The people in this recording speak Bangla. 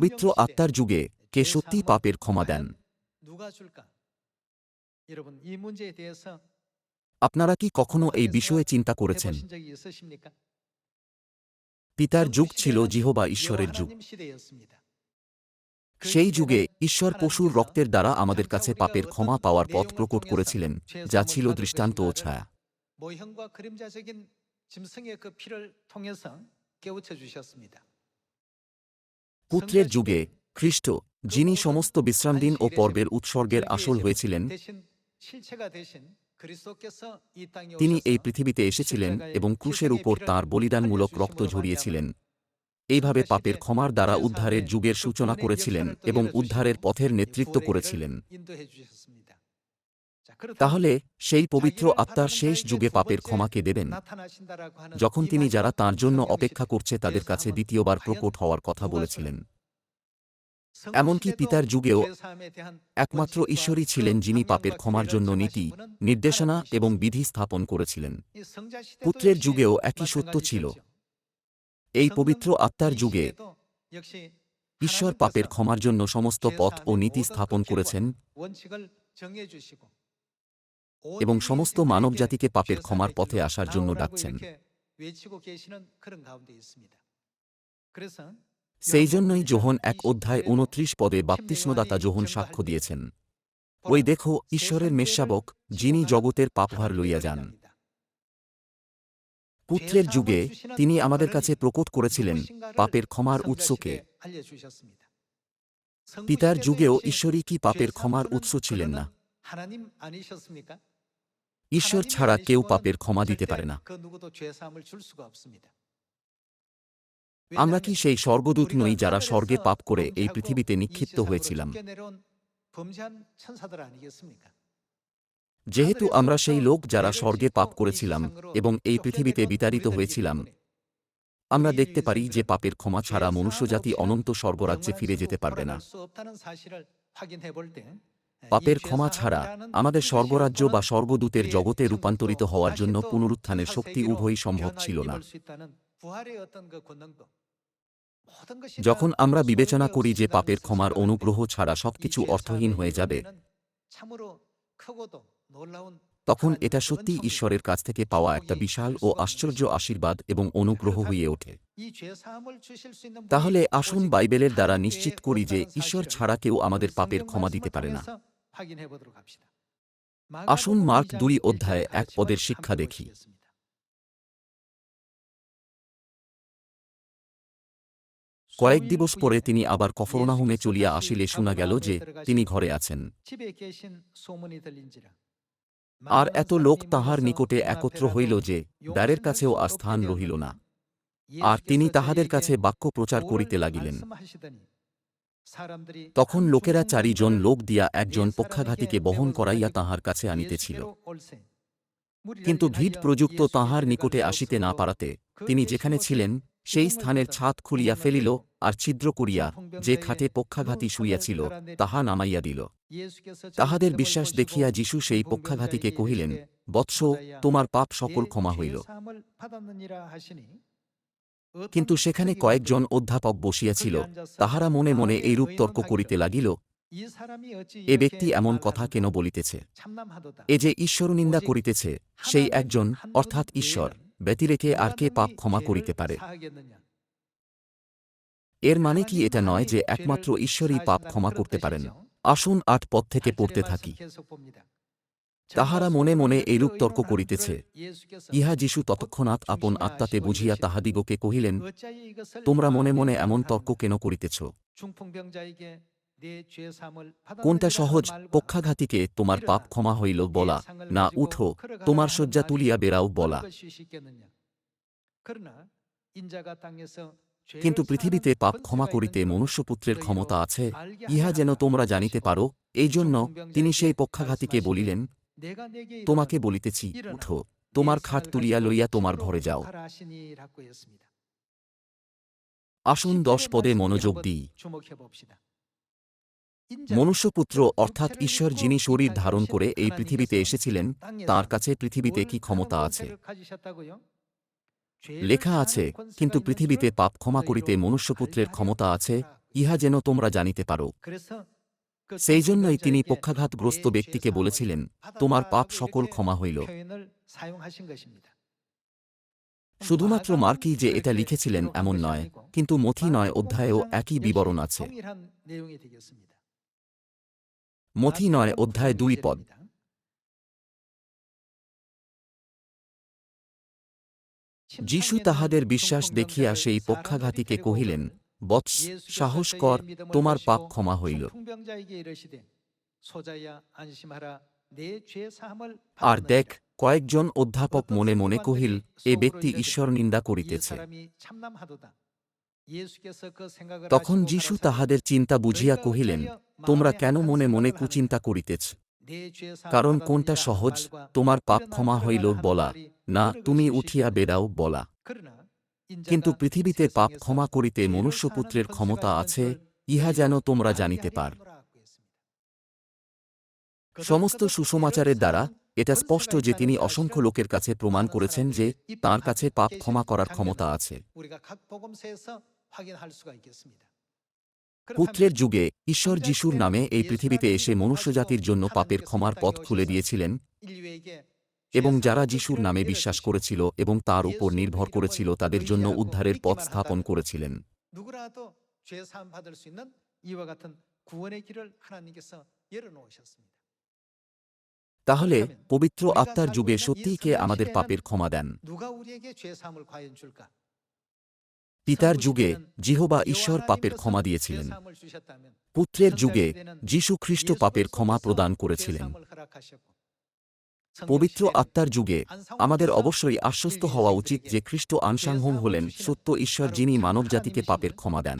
পবিত্র আত্মার যুগে কে সত্যি পাপের ক্ষমা দেন 누가 줄까? 여러분 이 문제에 대해서 আপনারা কি কখনো এই বিষয়ে চিন্তা করেছেন 해보신 적이 있으십니까? পিতার 그 যুগ ছিল 시대는 জিহবা ঈশ্বরের যুগ 여호와님 시대였습니다. 그 সেই যুগে 시대는 ঈশ্বর পশুর 하나님께서 রক্তের দ্বারা আমাদের 장차 কাছে 우리가 পাপের 어떤 ক্ষমা পাওয়ার পথ 내용을 প্রকট 통해서 করেছিলেন 죄의 যা 사함을 ছিল 받을 দৃষ্টান্ত ও 것인가를 ছায়া 모형과 그림자적인 짐승의 그 피를 통해서 깨우쳐 주셨습니다. পুত্রের যুগে খ্রিস্ট, যিনি সমস্ত বিশ্রামদিন ও পর্বের উৎসর্গের আসল হয়েছিলেন, তিনি এই পৃথিবীতে এসেছিলেন এবং ক্রুশের উপর তার বলিদানমূলক রক্ত ঝরিয়েছিলেন। এইভাবে পাপের ক্ষমার দ্বারা উদ্ধারের যুগের সূচনা করেছিলেন এবং উদ্ধারের পথের নেতৃত্ব করেছিলেন। তাহলে সেই পবিত্র আত্মার শেষ যুগে পাপের ক্ষমাকে দেবেন? যখন তিনি যারা তার জন্য অপেক্ষা করছে তাদের কাছে দ্বিতীয়বার প্রকট হওয়ার কথা বলেছিলেন। এমনকি পিতার যুগেও একমাত্র ঈশ্বরই ছিলেন যিনি পাপের ক্ষমার জন্য নীতি নির্দেশনা এবং বিধি স্থাপন করেছিলেন। পুত্রের যুগেও একই সত্য ছিল। এই পবিত্র আত্মার যুগে ঈশ্বর পাপের ক্ষমার জন্য সমস্ত পথ ও নীতি স্থাপন করেছেন। এবং সমস্ত মানব জাতিকে পাপের ক্ষমার পথে আসার জন্য ডাকছেন। সেই জন্যই যোহন এক অধ্যায় উনত্রিশ পদে বাপ্তিস্মদাতা যোহন সাক্ষ্য দিয়েছেন। ওই দেখো, ঈশ্বরের মেষশাবক, যিনি জগতের পাপভার লইয়া যান। পুত্রের যুগে তিনি আমাদের কাছে প্রকট করেছিলেন পাপের ক্ষমার উৎসকে পিতার যুগেও ঈশ্বরই কি পাপের ক্ষমার উৎস ছিলেন না? ঈশ্বর ছাড়া কেউ পাপের ক্ষমা দিতে পারে না। আমরা কি সেই স্বর্গদূত নই যারা স্বর্গে পাপ করে এই পৃথিবীতে নিক্ষিপ্ত হয়েছিলাম? যেহেতু আমরা সেই লোক যারা স্বর্গে পাপ করেছিলাম এবং এই পৃথিবীতে বিতাড়িত হয়েছিলাম, আমরা দেখতে পারি যে পাপের ক্ষমা ছাড়া মনুষ্যজাতি অনন্ত স্বর্গরাজ্যে ফিরে যেতে পারবে না। পাপের ক্ষমা ছাড়া আমাদের স্বর্গরাজ্য বা স্বর্গদূতের জগতে রূপান্তরিত হওয়ার জন্য পুনরুত্থানের শক্তি উভয়ই সম্ভব ছিল না। যখন আমরা বিবেচনা করি যে পাপের ক্ষমার অনুগ্রহ ছাড়া সবকিছু অর্থহীন হয়ে যাবে। তখন এটা সত্যি ঈশ্বরের কাছ থেকে পাওয়া একটা বিশাল ও আশ্চর্য আশীর্বাদ এবং অনুগ্রহ হয়ে ওঠে। তাহলে আসুন বাইবেলের দ্বারা নিশ্চিত করি যে ঈশ্বর ছাড়া কেউ আমাদের পাপের ক্ষমা দিতে পারে না। আসুন মার্ক দুই অধ্যায়ে এক পদের শিক্ষা দেখি কয়েক দিবস পরে তিনি আবার কফরনাহুমে চলিয়া আসিলে শোনা গেল যে তিনি ঘরে আছেন আর এত লোক তাহার নিকটে একত্র হইল যে দ্বারের কাছেও আর স্থান রহিল না আর তিনি তাহাদের কাছে বাক্য প্রচার করিতে লাগিলেন তখন লোকেরা চারিজন লোক দিয়া একজন পক্ষাঘাতীকে বহন করাইয়া তাহার কাছে আনিতেছিল। কিন্তু ভিড় প্রযুক্ত তাহার নিকটে আসিতে না পারাতে তিনি যেখানে ছিলেন সেই স্থানের ছাদ খুলিয়া ফেলিল আর ছিদ্র করিয়া যে খাটে পক্ষাঘাতী শুইয়াছিল তাহা নামাইয়া দিল। তাহাদের বিশ্বাস দেখিয়া যিশু সেই পক্ষাঘাতীকে কহিলেন বৎস তোমার পাপ সকল ক্ষমা হইল। কিন্তু সেখানে কয়েকজন অধ্যাপক বসিয়াছিল। তাহারা মনে মনে এইরূপ তর্ক করিতে লাগিল। এ ব্যক্তি এমন কথা কেন বলিতেছে? এ যে ঈশ্বর নিন্দা করিতেছে, সেই একজন, অর্থাৎ ঈশ্বর, ব্যতিরেকে আর কে পাপ ক্ষমা করিতে পারে? এর মানে কি এটা নয় যে একমাত্র ঈশ্বরই পাপ ক্ষমা করতে পারেন? আসুন আট পদ থেকে পড়তে থাকি। তাহারা মনে মনে এইরূপ তর্ক করিতেছে। ইহা যিশু ততক্ষণাৎ আপন আত্মাতে বুঝিয়া তাহাদিগকে কহিলেন, তোমরা মনে মনে এমন তর্ক কেন করিতেছ? কোনটা সহজ? পক্ষাঘাতীকে তোমার পাপ ক্ষমা হইল বলা। না, উঠো, তোমার শয্যা তুলিয়া বেরাও বলা। কিন্তু পৃথিবীতে পাপ ক্ষমা করিতে মনুষ্যপুত্রের ক্ষমতা আছে, ইহা যেন তোমরা জানিতে পারো। এই জন্য তিনি সেই পক্ষাঘাতীকে বলিলেন তোমাকে বলিতেছি উঠো তোমার খাট তুলিয়া লইয়া তোমার ঘরে যাও। আসুন দশ পদে মনোযোগ দিই। মনুষ্যপুত্র অর্থাৎ ঈশ্বর যিনি শরীর ধারণ করে এই পৃথিবীতে এসেছিলেন তার কাছে পৃথিবীতে কি ক্ষমতা আছে? লেখা আছে কিন্তু পৃথিবীতে পাপ ক্ষমা করিতে মনুষ্যপুত্রের ক্ষমতা আছে ইহা যেন তোমরা জানিতে পারো। সেই জন্যই তিনি পক্ষাঘাতগ্রস্ত ব্যক্তিকে বলেছিলেন, তোমার পাপ সকল ক্ষমা হইল। শুধুমাত্র মার্কি যে এটা লিখেছিলেন এমন নয়, কিন্তু মথি নয় অধ্যায়েও একই বিবরণ আছে। মথি নয় অধ্যায় দুই পদ। যিশু তাহাদের বিশ্বাস দেখিয়া সেই পক্ষাঘাতীকে কহিলেন বৎস সাহস কর তোমার পাপ ক্ষমা হইল। আর দেখ কয়েকজন অধ্যাপক মনে মনে কহিল এ ব্যক্তি ঈশ্বর নিন্দা করিতেছে। তখন যিশু তাহাদের চিন্তা বুঝিয়া কহিলেন তোমরা কেন মনে মনে কুচিন্তা করিতেছ? কারণ কোনটা সহজ তোমার পাপ ক্ষমা হইল বলা না তুমি উঠিয়া বেড়াও বলা। কিন্তু পৃথিবীতে পাপ ক্ষমা করিতে মনুষ্যপুত্রের ক্ষমতা আছে ইহা যেন তোমরা জানিতে পার। সমস্ত সুসমাচারের দ্বারা এটা স্পষ্ট যে তিনি অসংখ্য লোকের কাছে প্রমাণ করেছেন যে তার কাছে পাপ ক্ষমা করার ক্ষমতা আছে। পুত্রের যুগে ঈশ্বর যিশুর নামে এই পৃথিবীতে এসে মনুষ্যজাতির জন্য পাপের ক্ষমার পথ খুলে দিয়েছিলেন। এবং যারা যিশুর নামে বিশ্বাস করেছিল এবং তার উপর নির্ভর করেছিল তাদের জন্য উদ্ধারের পথ স্থাপন করেছিলেন। তাহলে পবিত্র আত্মার যুগে সত্যিই কে আমাদের পাপের ক্ষমা দেন? পিতার যুগে জিহবা ঈশ্বর পাপের ক্ষমা দিয়েছিলেন। পুত্রের যুগে যীশু খ্রিস্ট পাপের ক্ষমা প্রদান করেছিলেন। পবিত্র আত্মার যুগে আমাদের অবশ্যই আশ্বস্ত হওয়া উচিত যে খ্রিস্ট আনসাংহোম হলেন সত্য ঈশ্বর যিনি মানবজাতিকে পাপের ক্ষমা দেন।